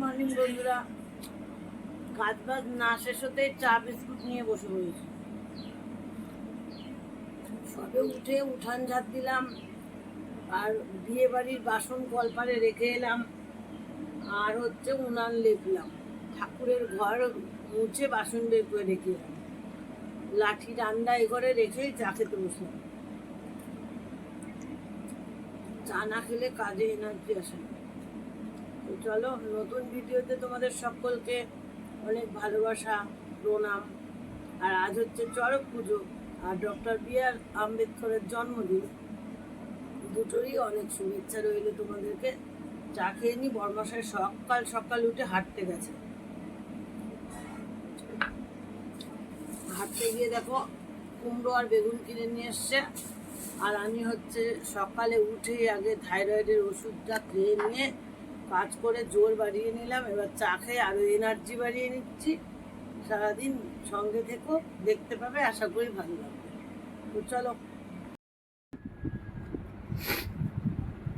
Morning বন্ধুরা, কাজ বাজ না শেষ হতে চা বিস্কুট নিয়ে বসে পড়েছি সবে উঠে উঠান ঝাড় দিলাম, আর বিয়ে বাড়ির বাসন কলপারে রেখে এলাম, আর হচ্ছে উনান লেপলাম। ঠাকুরের ঘর মুছে বাসন বের করে রেখে এলাম। লাঠি ডান্ডা এ ঘরে রেখেই চা খেতে বসলাম। চা না খেলে কাজে এনার্জি আসে না। চলো, নতুন ভিডিওতে তোমাদের সকলকে অনেক ভালোবাসা, প্রণাম। আর আজ হচ্ছে চড়ক পুজো, আর ডক্টর বি আর আম্বেদকরের জন্মদিন। দুটোরই অনেক শুভেচ্ছা রইল তোমাদেরকে। চা খেয়ে নি, বর্মশাই সকাল সকাল উঠে হাঁটতে গেছে। হাঁটতে গিয়ে দেখো, কুমড়ো আর বেগুন কিনে নিয়ে এসছে। আর আমি হচ্ছে সকালে উঠে আগে থাইরয়েডের ওষুধটা খেয়ে নিয়ে কাজ করে জোর বাড়িয়ে নিলাম, এবার চা খেয়ে আরও এনার্জি বাড়িয়ে নিচ্ছি। সারাদিন সঙ্গে থেকো, দেখতে পাবে, আশা করি ভালো লাগবে। তো চলো।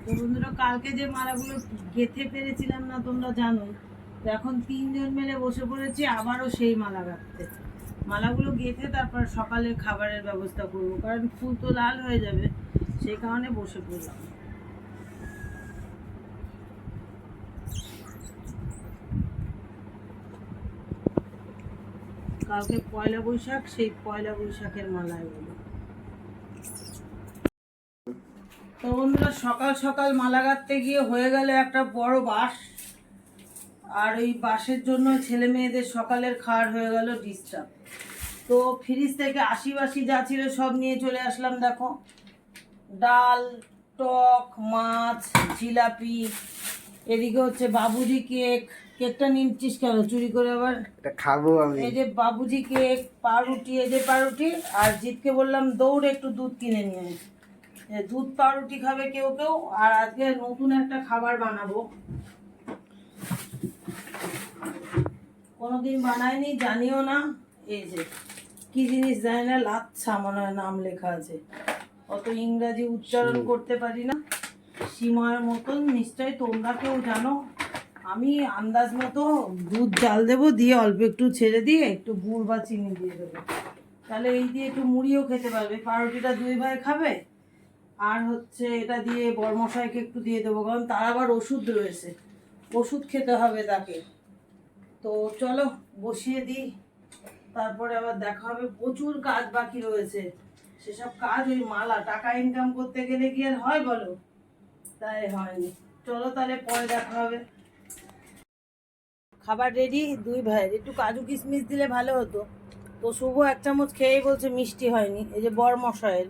বন্ধুরা, কালকে যে মালাগুলো গেথে পেরেছিলাম না তোমরা জানো, তো এখন তিনজন মিলে বসে পড়েছি, আবারও সেই মালা গাঁথতে। মালাগুলো গেঁথে তারপর সকালে খাবারের ব্যবস্থা করব, কারণ ফুল তো লাল হয়ে যাবে, সেই কারণে বসে পড়লাম। কালকে পয়লা বৈশাখ, সেই পয়লা বৈশাখের মালা এগুলো তো বন্ধুরা, সকাল সকাল মালা গাঁথতে গিয়ে হয়ে গেল একটা বড় বাস আর ওই বাসের জন্য ছেলে মেয়েদের সকালের খাওয়ার হয়ে গেল ডিস্টার্ব। তো ফ্রিজ থেকে আশি বাসি যা ছিল সব নিয়ে চলে আসলাম, দেখো। ডাল, টক, মাছ, জিলাপি এদিকে হচ্ছে বাবুজি কেক কেকটা নিচ্ছিস কেন? চুরি করে আবার? এটা খাব আমি। এই যে বাবুজি কেক পাউরুটি এই যে পাউরুটি আর জিতকে বললাম দৌড়ে একটু দুধ কিনে নিয়ে। দুধ পাউরুটি খাবে কেউ কেউ আর আজকে নতুন একটা খাবার বানাবো। কোনোদিন বানায়নি জানিও না। এই যে কি জিনিস জানি না লাচ্ছা মনে হয় নাম লেখা আছে। অত ইংরাজি উচ্চারণ করতে পারি না। সীমার মতন, নিশ্চয়ই তোমরা কেউ জানো। আমি আন্দাজ মতো দুধ, জাল দেবো, দিয়ে অল্প একটু ছেড়ে দিয়ে একটু গুড় বা চিনি দিয়ে দেবো। তাহলে এই দিয়ে একটু মুড়িও খেতে পারবে। পাউরুটিটা দুই ভাই খাবে, আর হচ্ছে এটা দিয়ে বরমশাইকে একটু দিয়ে দেবো, কারণ তার আবার ওষুধ রয়েছে। ওষুধ খেতে হবে তাকে। তো চলো, বসিয়ে দিই। তারপরে আবার দেখা হবে। প্রচুর কাজ বাকি রয়েছে। সেসব কাজ, ওই মালা, টাকা ইনকাম করতে গেলে কি আর হয় বলো? তাই হয়নি। চলো তাহলে পরে দেখা হবে। খাবার রেডি দুই ভাইয়ের একটু কাজু কিশমিশ দিলে ভালো হতো। তো শুভ এক চামচ খেয়েই বলছে মিষ্টি হয়নি। এই যে বর মশাইয়ের।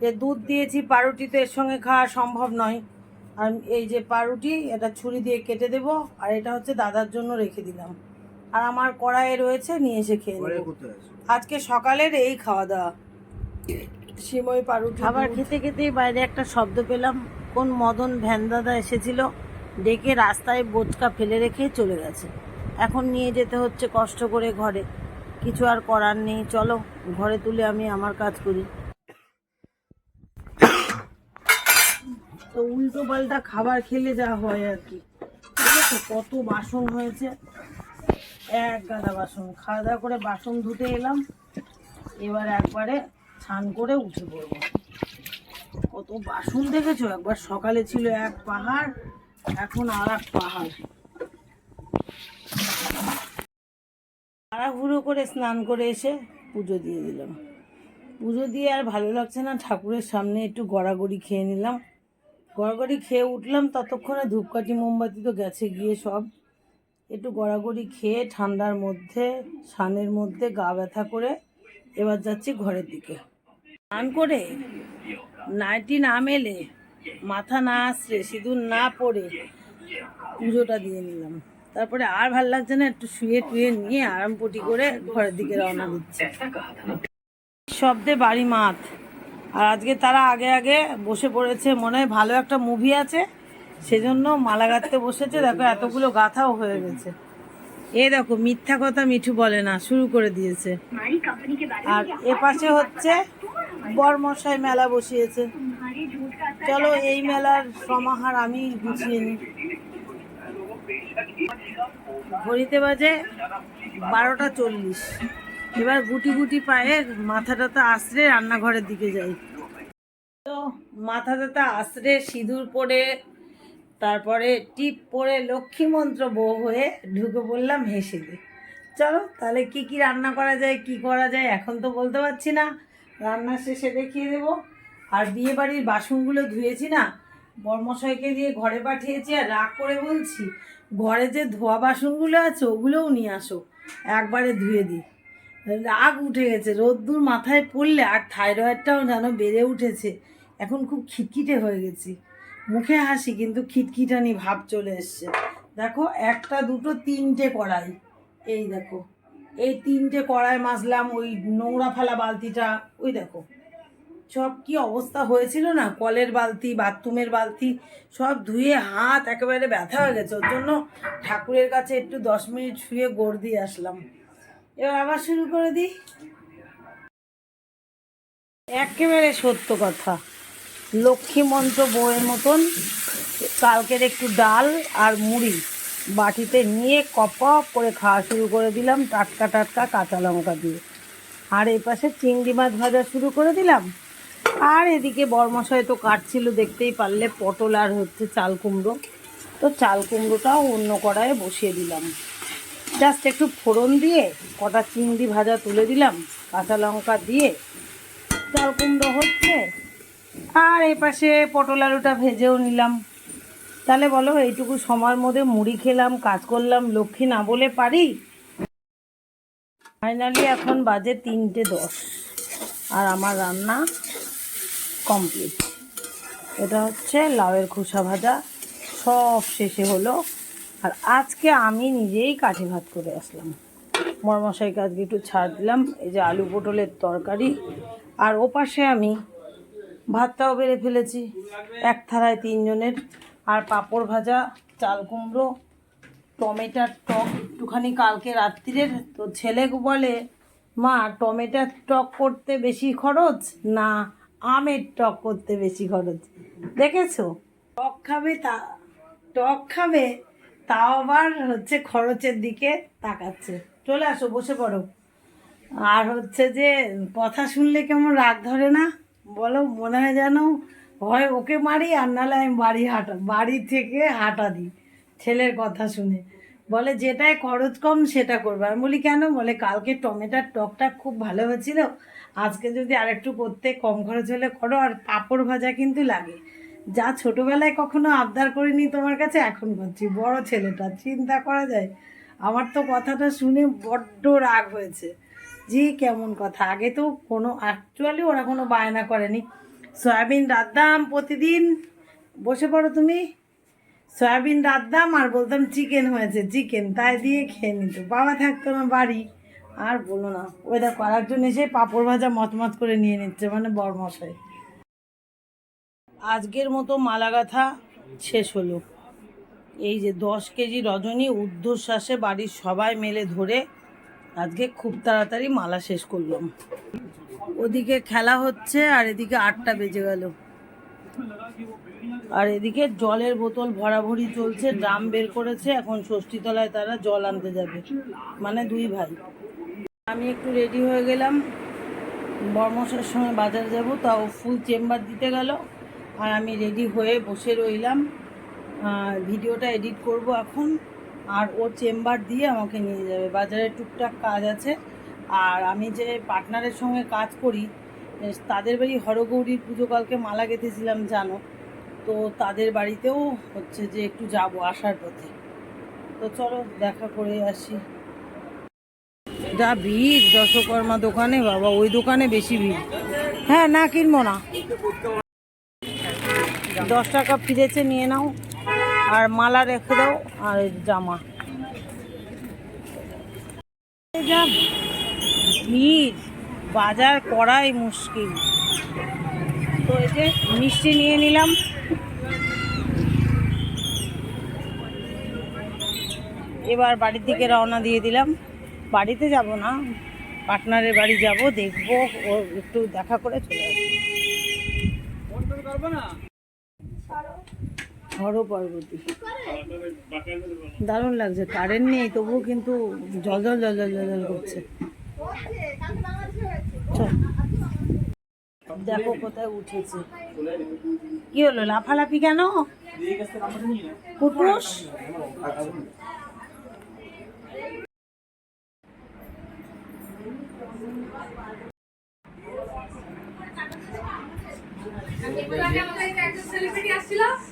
যে দুধ দিয়েছি পাউরুটি তো এর সঙ্গে খাওয়া সম্ভব নয়। আর এই যে পাউরুটি এটা ছুরি দিয়ে কেটে দেব। আর এটা হচ্ছে দাদার জন্য রেখে দিলাম। আর আমার কড়াইয়ে রয়েছে নিয়ে এসে খেয়ে নেব। আজকে সকালের এই খাওয়া দাওয়া। সিমই পাউরুটি খাবার খেতে খেতেই বাইরে একটা শব্দ পেলাম। কোন মদন ভ্যান দাদা এসেছিল, ডেকে রাস্তায় বোচকা ফেলে রেখে চলে গেছে। এখন নিয়ে যেতে হচ্ছে কষ্ট করে ঘরে। কিছু আর করার নেই, চলো ঘরে তুলে আমি আমার কাজ করি। তো উল্টো পাল্টা খাবার খেলে যা হয় আর কি। কত বাসন হয়েছে? এক গাদা বাসন। খাওয়া দাওয়া করে বাসন ধুতে এলাম। এবার একবারে স্নান করে উঠে পড়ব। কত বাসন দেখেছ? একবার সকালে ছিল এক পাহাড়, এখন আর এক পাহাড়। তাড়াহুড়ো করে স্নান করে এসে পুজো দিয়ে দিলাম। পুজো দিয়ে আর ভালো লাগছে না, ঠাকুরের সামনে একটু গড়াগড়ি খেয়ে নিলাম। গড়াগড়ি খেয়ে উঠলাম, ততক্ষণে ধূপকাঠি, মোমবাতি তো গেছে গিয়ে সব। একটু গড়াগড়ি খেয়ে ঠান্ডার মধ্যে সানের মধ্যে গা ব্যথা করে এবার যাচ্ছি ঘরের দিকে। স্নান করে নাইটি না মেলে, মাথা না আসলে সিঁদুর না পরে পুজোটা দিয়ে নিলাম। তারপরে আর ভালো লাগছে না, একটু শুয়ে টুয়ে নিয়ে আরাম পটি করে ঘরের দিকে রওনা দিচ্ছে। শব্দে বাড়ি মাত। আর আজকে তারা আগে আগে বসে পড়েছে, মনে হয় ভালো একটা মুভি আছে, সেজন্য মালা গাঁথতে বসেছে। দেখো, এতগুলো গাথাও হয়ে গেছে। এ দেখো, মিথ্যা কথা মিঠু বলে না, শুরু করে দিয়েছে। আর এ পাশে হচ্ছে বরমশাই মেলা বসিয়েছে। চলো এই মেলার সমাহার আমি গুছিয়ে নিই। ঘড়িতে বাজে বারোটা চল্লিশ। এবার গুটি গুটি পায়ে মাথা টাথা আশ্রে রান্নাঘরের দিকে যাই। তো মাথা টাথা আশ্রে সিঁদুর পরে, তারপরে টিপ পরে লক্ষ্মী মন্ত্র বউ হয়ে ঢুকে পড়লাম হেসে চলো, তাহলে কি কি রান্না করা যায়, কি করা যায়, এখন তো বলতে পারছি না। রান্না শেষে দেখিয়ে দেবো। আর বিয়ে বাড়ির বাসনগুলো ধুয়েছি না, বর্মশাইকে দিয়ে ঘরে পাঠিয়েছি আর রাগ করে বলছি, ঘরে যে ধোয়া বাসনগুলো আছে ওগুলোও নিয়ে আসো, একবারে ধুয়ে দিই। রাগ উঠে গেছে, রোদ্দুর মাথায় পড়লে আর থাইরয়েডটাও যেন বেড়ে উঠেছে, এখন খুব খিটখিটে হয়ে গেছি। মুখে হাসি, কিন্তু খিটখিটানি ভাব চলে এসছে। দেখো, একটা, দুটো, তিনটে কড়াই, এই দেখো। এই তিনটে কড়াই মাজলাম, ওই নোংরা ফেলা বালতিটা, ওই দেখো। সব কি অবস্থা হয়েছিল না? কলের বালতি, বাথরুমের বালতি, সব ধুয়ে হাত একেবারে ব্যথা হয়ে গেছে। ওর জন্য ঠাকুরের কাছে একটু দশ মিনিট শুয়ে গোড় দিয়ে আসলাম। এবার আবার শুরু করে দিই। একেবারে সত্য কথা। লক্ষ্মী মন্ত্র বইয়ের মতন, কালকের একটু ডাল আর মুড়ি। বাটিতে নিয়ে কপ করে খাওয়া শুরু করে দিলাম টাটকা টাটকা কাঁচা লঙ্কা দিয়ে। আর এই পাশে চিংড়ি মাছ ভাজা শুরু করে দিলাম। আর এদিকে বরমশাই তো কাটছিল, দেখতেই পারলে পটল আর হচ্ছে চাল কুমড়ো। তো চাল কুমড়োটাও অন্য কড়াইয়ে বসিয়ে দিলাম। জাস্ট একটু ফোড়ন দিয়ে কটা চিংড়ি ভাজা তুলে দিলাম, কাঁচা লঙ্কা দিয়ে। চাল কুমড়ো হচ্ছে। আর এই পাশে পটল আলুটা ভেজেও নিলাম। তাহলে বলো, এইটুকু সময়ের মধ্যে মুড়ি খেলাম, কাজ করলাম, লক্ষ্মী না বলে পারি? ফাইনালি এখন বাজে তিনটে দশ, আর আমার রান্না কমপ্লিট এটা হচ্ছে লাউয়ের খোসা ভাজা, সব শেষে হলো। আর আজকে আমি নিজেই কাঠি ভাত করে আসলাম। মরমশাইকে আজকে একটু ছাড় দিলাম, এই যে আলু পটলের তরকারি। আর ওপাশে আমি ভাতটাও বেড়ে ফেলেছি, এক থালায় তিনজনের। আর পাঁপড় ভাজা, চাল কুমড়ো, টমেটার টক। একটুখানি কালকে রাত্রিরের তো ছেলে বলে, মা, টমেটার টক করতে বেশি খরচ না আমের টক করতে বেশি খরচ? দেখেছ? টক খাবে তা, টক খাবে, তাও আবার হচ্ছে খরচের দিকে তাকাচ্ছে। চলে আসো, বসে পড়ো। আর হচ্ছে যে, কথা শুনলে কেমন রাগ ধরে না? বলো, মনে হয় যেন হয় ওকে মারি আর নাহলে আমি বাড়ি হাঁটা, বাড়ি থেকে হাঁটা দিই। ছেলের কথা শুনে। বলে যেটায় খরচ কম, সেটা করব। আমি বলি, কেন? বলে, কালকে টমেটোর টকটা খুব ভালো হয়েছিল। আজকে যদি আরেকটু করতে কম খরচ হলে করো, আর পাঁপড় ভাজা কিন্তু লাগে। যা ছোটোবেলায় কখনো আবদার করিনি তোমার কাছে, এখন করছি। বড় ছেলেটা, চিন্তা করা যায়। আমার তো কথাটা শুনে বড্ড রাগ হয়েছে। জি, কেমন কথা। আগে তো কোনো অ্যাকচুয়ালি ওরা কোনো বায়না করেনি। সয়াবিন রাঁধতাম প্রতিদিন, বসে পড়ো তুমি। সয়াবিন রাঁধতাম আর বলতাম চিকেন হয়েছে চিকেন তাই দিয়ে খেয়ে নিত। বাবা থাকতো না বাড়ি। আর বলো না। ওই দেখো আরেকজন এসে পাঁপড় ভাজা মতমত করে নিয়ে নিচ্ছে মানে বরমশাই। আজকের মতো মালা গাথা শেষ হলো। এই যে দশ কেজি রজনী ঊর্ধ্বশ্বাসে বাড়ির সবাই মেলে ধরে আজকে খুব তাড়াতাড়ি মালা শেষ করলাম। ওদিকে খেলা হচ্ছে আর এদিকে আটটা বেজে গেল। আর এদিকে জলের বোতল ভরাভরি চলছে, ড্রাম বের করেছে, এখন ষষ্ঠীতলায় তারা জল আনতে যাবে মানে দুই ভাই। আমি একটু রেডি হয়ে গেলাম বর্মশার সঙ্গে বাজার যাব, তাও ফুল চেম্বার দিতে গেল, আর আমি রেডি হয়ে বসে রইলাম। ভিডিওটা এডিট করব এখন, আর ও চেম্বার দিয়ে আমাকে নিয়ে যাবে। বাজারে টুকটাক কাজ আছে আর আমি যে পার্টনারের সঙ্গে কাজ করি তাদের বাড়ি হরগৌরীর পুজো কালকে মালা গেঁথেছিলাম, জানো? তো তাদের বাড়িতেও হচ্ছে যে একটু যাব আসার পথে। তো চলো, দেখা করে আসি। যা ভিড় দশকর্মা দোকানে, বাবা, ওই দোকানে বেশি ভিড়। হ্যাঁ না কিনবো না। দশ টাকা ফিরেছে নিয়ে নাও, আর মালা রেখে দাও, আর জামা। যা ভিড়, বাজার করাই মুশকিল। তো এই যে মিষ্টি নিয়ে নিলাম। এবার বাড়ির দিকে রওনা দিয়ে দিলাম। বাড়িতে যাব না, পার্টনারের বাড়ি যাব, দেখব, ও একটু দেখা করে চলে আসব। হর পার্বতী দারুণ লাগছে কারেন্ট নেই, তবুও কিন্তু জল জল জল জল জল করছে। দেখো কোথায় উঠেছে। কি হলো লাফালাফি কেন? কুটুস হ্যাঁ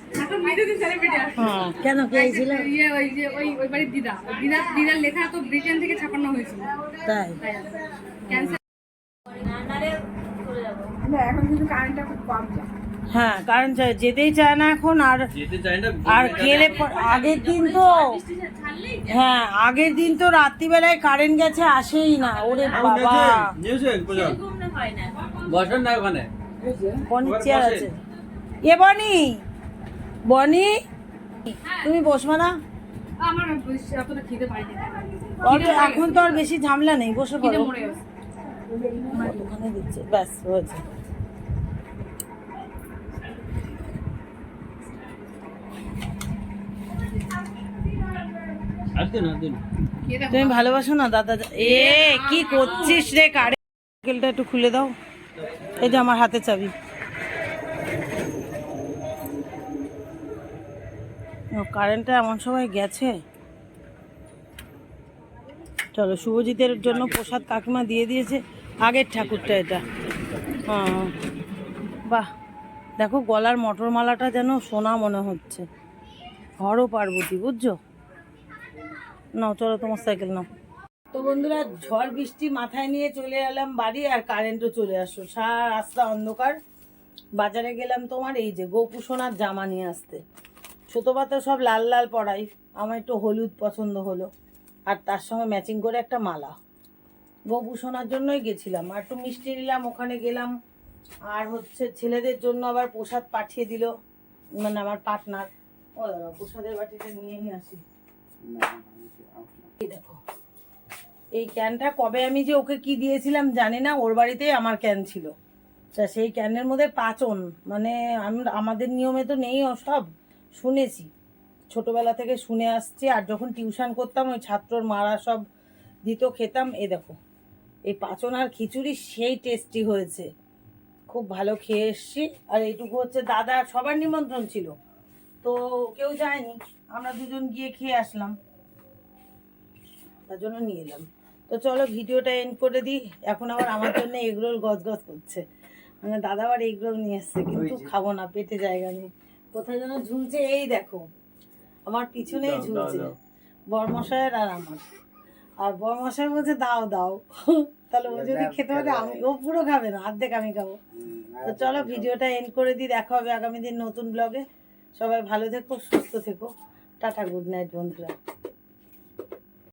কেন কে ইয়ে ওই যে ওই ওই বাড়ির দিদা। দিদা দিদার লেখা তো ব্রিটেন থেকে ছাপানো হয়েছিল। তাই? এখন কিন্তু কারেন্টটা খুব কম হ্যাঁ কারণ যা- যেতেই চায় না এখন আর আর গেলে পর- আগের দিন তো হ্যাঁ আগের দিন তো রাত্রিবেলায় কারেন্ট গেছে আসেই না। ওরে বাবা। বসেন না ওখানে। চেয়ার আছে। এ বনি! বনি তুমি বসবা না? এখন তো আর বেশি ঝামেলা নেই বসে পড়ো ওখানে দিচ্ছে ব্যাস হয়েছে। তুমি ভালোবাসো না দাদা? এ কি করছিস রে কারেন্ট একটু খুলে দাও। এই যে আমার হাতে চাবি। কারেন্টটা এমন সময় গেছে? চলো, শুভজিতের জন্য প্রসাদ কাকিমা দিয়ে দিয়েছে। আগের ঠাকুরটা এটা। হ্যাঁ বাহ। দেখো, গলার মটর মালাটা যেন সোনা মনে হচ্ছে। হর পার্বতী, বুঝছ? নাও, চলো, তোমার সাইকেল নাও। তো বন্ধুরা, ঝড়, বৃষ্টি মাথায় নিয়ে চলে এলাম বাড়ি আর কারেন্টও চলে আসলো। সারা রাস্তা অন্ধকার। বাজারে গেলাম তোমার, এই যে গোপু সোনার জামা নিয়ে আসতে। ছোটোবা তো সব লাল লাল পড়াই। আমার একটু হলুদ পছন্দ হলো। আর তার সঙ্গে ম্যাচিং করে একটা মালা। গোপু শোনার জন্যই গেছিলাম। আর একটু মিষ্টি নিলাম, ওখানে গেলাম। আর হচ্ছে ছেলেদের জন্য আবার প্রসাদ পাঠিয়ে দিল। মানে আমার পার্টনার ও দাদা, প্রসাদের বাটিটা নিয়ে নিয়ে আসি। দেখো। এই ক্যানটা কবে আমি যে ওকে কি দিয়েছিলাম জানি না। ওর বাড়িতেই আমার ক্যান ছিল। তা সেই ক্যানের মধ্যে পাচন মানে আমাদের নিয়মে তো নেই ও সব। শুনেছি। ছোটবেলা থেকে শুনে আসছি আর যখন টিউশন করতাম ওই ছাত্রর মারা সব দিত খেতাম। এ দেখো এই পাচন আর খিচুড়ি সেই টেস্টি হয়েছে। খুব ভালো খেয়ে এসছি। আর এইটুকু হচ্ছে দাদা সবার নিমন্ত্রণ ছিল। তো কেউ যায়নি আমরা দুজন গিয়ে খেয়ে আসলাম। তার জন্য নিয়ে এলাম। তো চলো ভিডিওটা এন্ড করে দিই। এখন আবার আমার জন্য এগরোল গজ গজ করছে। মানে দাদা আবার এগরোল নিয়ে এসছে কিন্তু খাব না পেটে জায়গা নেই। কোথায় যেন ঝুলছে এই দেখো। আমার পিছনেই ঝুলছে। বরমশায়ের আর আমার। আর বরমশাই বলছে দাও দাও। তাহলে ও যদি খেতে পারে আমি ও পুরো খাবে না অর্ধেক আমি খাব। তো চলো ভিডিওটা এন্ড করে দিই দেখা হবে আগামী দিন নতুন ব্লগে সবাই ভালো থেকো সুস্থ থেকো। টাটা গুড নাইট বন্ধুরা।